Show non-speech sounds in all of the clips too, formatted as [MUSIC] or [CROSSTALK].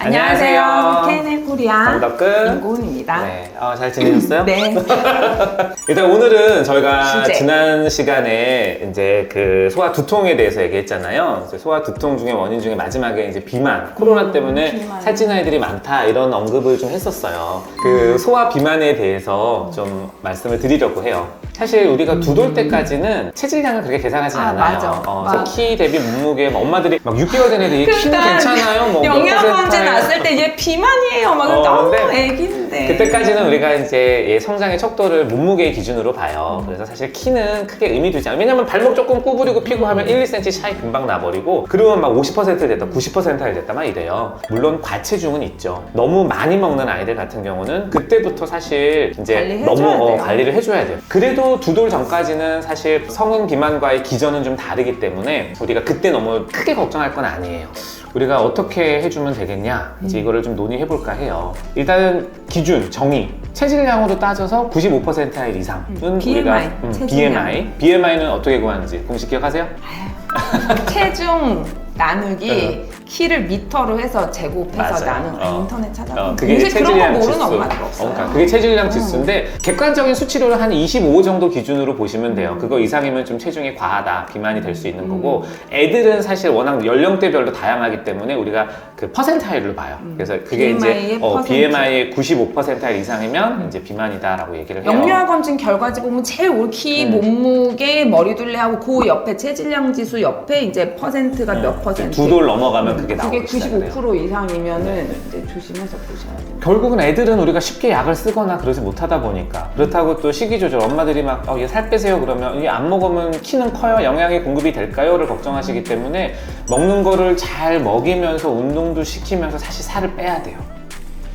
안녕하세요. 케네 코리아 정덕근. 임고은입니다. 네, 어, 잘 지내셨어요? 네. [LAUGHS] 일단 오늘은 저희가 주제. 지난 시간에 이제 그 소아 두통에 대해서 얘기했잖아요. 이제 소아 두통 중에 원인 중에 마지막에 이제 비만, 코로나 때문에 음, 비만. 살찐 아이들이 많다 이런 언급을 좀 했었어요. 그 소아 비만에 대해서 좀 말씀을 드리려고 해요. 사실 우리가 두돌 때까지는 체질량을 그렇게 계산하지 음. 아, 않아요. 맞아. 어, 맞아. 키 대비 몸무게 막 엄마들이 막 6개월 된 애들이 키는 괜찮아요. 뭐몇 영양원제 퍼센트예요? 났을 때 얘 비만이에요. 막 어, 너무 애기인데. 그때까지는 우리가 이제 얘 성장의 척도를 몸무게 기준으로 봐요. 그래서 사실 키는 크게 의미 두지 않아요. 왜냐면 발목 조금 구부리고 피고 하면 1, 2cm 차이 금방 나버리고 그러면 막 50% 됐다, 90% 됐다 막 이래요. 물론 과체중은 있죠. 너무 많이 먹는 아이들 같은 경우는 그때부터 사실 이제 너무 어. 관리를 해줘야 돼요. 그래도 두 돌 전까지는 사실 성인 비만과의 기전은 좀 다르기 때문에 우리가 그때 너무 크게 걱정할 건 아니에요. 우리가 어떻게 해주면 되겠냐 이제 이거를 좀 논의해볼까 해요. 일단은 기준 정의 체질량으로 따져서 95% 아이 이상은 음, BMI, 우리가 체질량. BMI BMI는 어떻게 구하는지 공식 기억하세요? 체중 나누기 [LAUGHS] 키를 미터로 해서 제곱해서 맞아요. 나눈 아, 어. 인터넷 찾아보면 어, 그게 공식 그런 거 체질량 모르는 지수. 엄마들 어, 없어요. 그러니까 그게 체질량 지수인데 객관적인 수치로는 한 25 정도 기준으로 보시면 돼요. 음. 그거 이상이면 좀 체중이 과하다, 비만이 될 수 있는 거고 애들은 사실 워낙 연령대별로 다양하기 때문에 우리가 그 퍼센타일로 봐요. 그래서 그게 BMI 의 이제 어, 퍼센트. BMI의 95%일 이상이면 이제 비만이다라고 얘기를 해요. 영유아 검진 결과지 보면 제일 올 키, 음. 몸무게, 머리둘레하고 그 옆에 체질량 지수 옆에 이제 퍼센트가 몇 퍼센트. 두 돌 넘어가면 그게 그게 나오기 시작해요. 네, 95% 이상이면은 이제 조심해서 보셔야 돼요. 결국은 애들은 우리가 쉽게 약을 쓰거나 그러지 못하다 보니까 그렇다고 또 식이 조절 엄마들이 막 어, 얘 살 빼세요 그러면 이게 안 먹으면 키는 커요 영양이 공급이 될까요?를 걱정하시기 때문에 먹는 거를 잘 먹이면서 운동도 시키면서 사실 살을 빼야 돼요.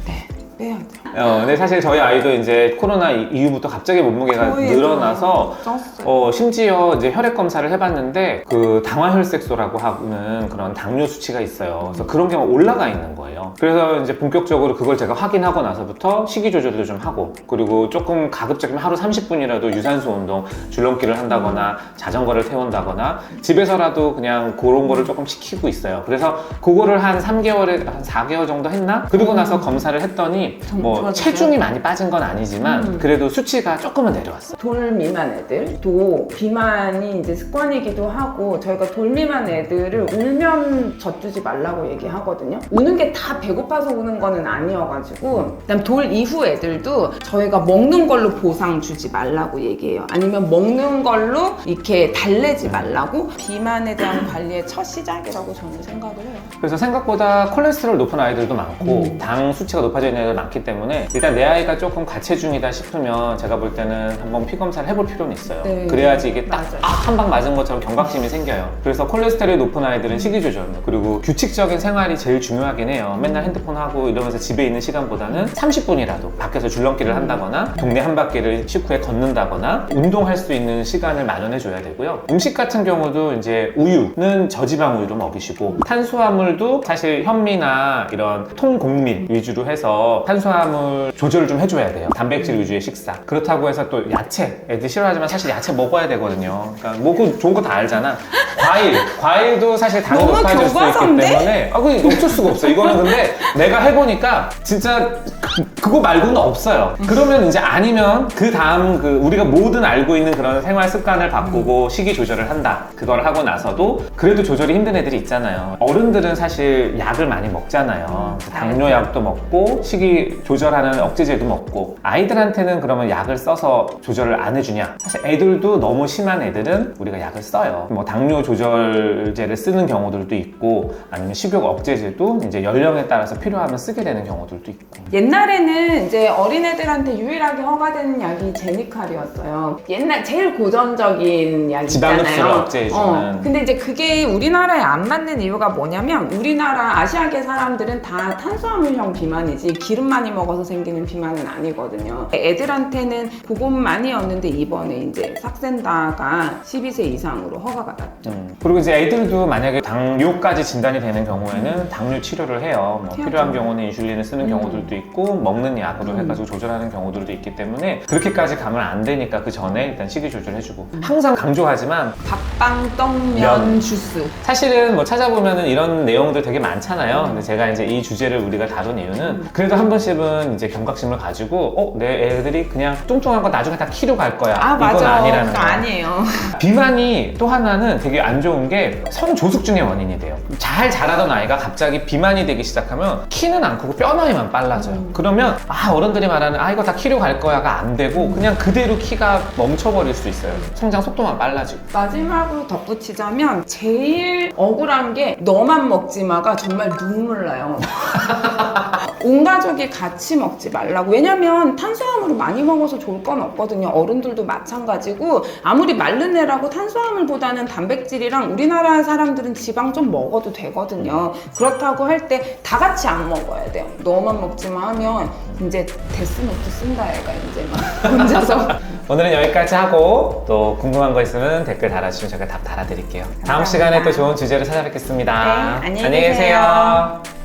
네, 빼야 돼요. 어, 근데 사실 저희 아이도 이제 코로나 이- 이후부터 갑자기 몸무게가 저희 애도 늘어나서 쪘어요. 어, 심지어 이제 혈액 검사를 해봤는데 그 당화혈색소라고 하는 그런 당뇨 수치가 있어요. 그래서 그런 게 막 올라가 있는 거예요. 그래서 이제 본격적으로 그걸 제가 확인하고 나서부터 식이 조절도 좀 하고 그리고 조금 가급적이면 하루 30분이라도 유산소 운동, 줄넘기를 한다거나 자전거를 태운다거나 집에서라도 그냥 그런 거를 조금 시키고 있어요. 그래서 그거를 한 3개월에 한 4개월 정도 했나? 그리고 나서 검사를 했더니 뭐 좋아졌어요? 체중이 많이 빠진 건 아니지만 음. 그래도 수치가 조금은 내려왔어요. 돌 미만 애들도 비만이 이제 습관이기도 하고 저희가 돌 미만 애들을 울면 젖주지 말라고 얘기하거든요. 우는 게 다 배고파서 우는 거는 아니어가지고 그다음 돌 이후 애들도 저희가 먹는 걸로 보상 주지 말라고 얘기해요. 아니면 먹는 걸로 이렇게 달래지 말라고 비만에 대한 관리의 첫 시작이라고 저는 생각을 해요. 그래서 생각보다 콜레스테롤 높은 아이들도 많고 음. 당 수치가 높아져 있는 애들 많기 때문에 일단 내 아이가 조금 과체중이다 싶으면 제가 볼 때는 한번 피 검사를 해볼 필요는 있어요. 네. 그래야지 이게 딱 맞아요. 한방 맞은 것처럼 경각심이 생겨요. 그래서 콜레스테롤이 높은 아이들은 식이 조절 그리고 규칙적인 생활이 제일 중요하긴 해요. 맨날 핸드폰 하고 이러면서 집에 있는 시간보다는 30분이라도 밖에서 줄넘기를 한다거나 동네 한 바퀴를 식후에 걷는다거나 운동할 수 있는 시간을 마련해 줘야 되고요. 음식 같은 경우도 이제 우유는 저지방 우유로 먹이시고 탄수화물도 사실 현미나 이런 통곡밀 위주로 해서 탄수화물 조절을 좀 해줘야 돼요. 단백질 위주의 식사. 그렇다고 해서 또 야채 애들 싫어하지만 사실 야채 먹어야 되거든요. 그러니까 뭐그 좋은 거 다 알잖아. 과일, 과일도 사실 당이 너무 높아질 수 있기 교과서인데? 때문에 아, 그 어쩔 수가 없어. 이거는 근데 내가 해보니까 진짜 그, 그거 말고는 없어요. 그러면 이제 아니면 그 다음 그 우리가 모든 알고 있는 그런 생활 습관을 바꾸고 식이 조절을 한다. 그걸 하고 나서도 그래도 조절이 힘든 애들이 있잖아요. 어른들은 사실 약을 많이 먹잖아요. 당뇨약도 먹고 식이 조절하는 억제제도 먹고 아이들한테는 그러면 약을 써서 조절을 안 해주냐? 사실 애들도 너무 심한 애들은 우리가 약을 써요. 뭐 당뇨 조절제를 쓰는 경우들도 있고 아니면 식욕 억제제도 이제 연령에 따라서 필요하면 쓰게 되는 경우들도 있고. 옛날 에는 이제 어린애들한테 유일하게 허가되는 약이 제니칼이었어요. 옛날 제일 고전적인 약이 지방 흡수를 있잖아요. 억제해주는. 어, 근데 이제 그게 우리나라에 안 맞는 이유가 뭐냐면 우리나라 아시아계 사람들은 다 탄수화물형 비만이지 기름 많이 먹어서 생기는 비만은 아니거든요. 애들한테는 그것만이었는데 이번에 이제 삭센다가 12세 이상으로 허가가 났죠. 음. 그리고 이제 애들도 만약에 당뇨까지 진단이 되는 경우에는 당뇨 치료를 해요. 뭐. 필요한 경우는 인슐린을 쓰는 음. 경우들도 있고 해가지고 먹는 약으로 해가지고 조절하는 경우들도 있기 때문에 그렇게까지 가면 안 되니까 그 전에 일단 식이 조절해주고 항상 강조하지만 밥빵 떡면 면. 주스. 사실은 뭐 찾아보면은 이런 내용들 되게 많잖아요. 근데 제가 이제 이 주제를 우리가 다룬 이유는 그래도 한 번씩은 이제 경각심을 가지고 어, 내 애들이 그냥 뚱뚱한 거 나중에 다 키로 갈 거야. 아 이건 맞아. 아니라는 그거 거. 아니에요. [LAUGHS] 비만이 또 하나는 되게 안 좋은 게 성조숙증의 원인이 돼요. 잘 자라던 아이가 갑자기 비만이 되기 시작하면 키는 안 크고 뼈 나이만 빨라져요. 그 러면 아 어른들이 말하는 아 이거 다 키로 갈 거야가 안 되고 그냥 그대로 키가 멈춰버릴 수 있어요. 성장 속도만 빨라지고. 마지막으로 덧붙이자면 제일 억울한 게 너만 먹지 마가 정말 눈물 나요. [LAUGHS] 온 가족이 같이 먹지 말라고. 왜냐면 탄수화물을 많이 먹어서 좋을 건 없거든요. 어른들도 마찬가지고 아무리 마른 애라고 탄수화물보다는 단백질이랑 우리나라 사람들은 지방 좀 먹어도 되거든요. 그렇다고 할 때 다 같이 안 먹어야 돼요. 너만 먹지만 하면 이제 데스노트 쓴다 애가 이제 막 [LAUGHS] 혼자서 오늘은 여기까지 하고 또 궁금한 거 있으면 댓글 달아주시면 제가 답 달아드릴게요. 다음 감사합니다. 시간에 또 좋은 주제로 찾아뵙겠습니다. 네, 안녕히 계세요. 계세요.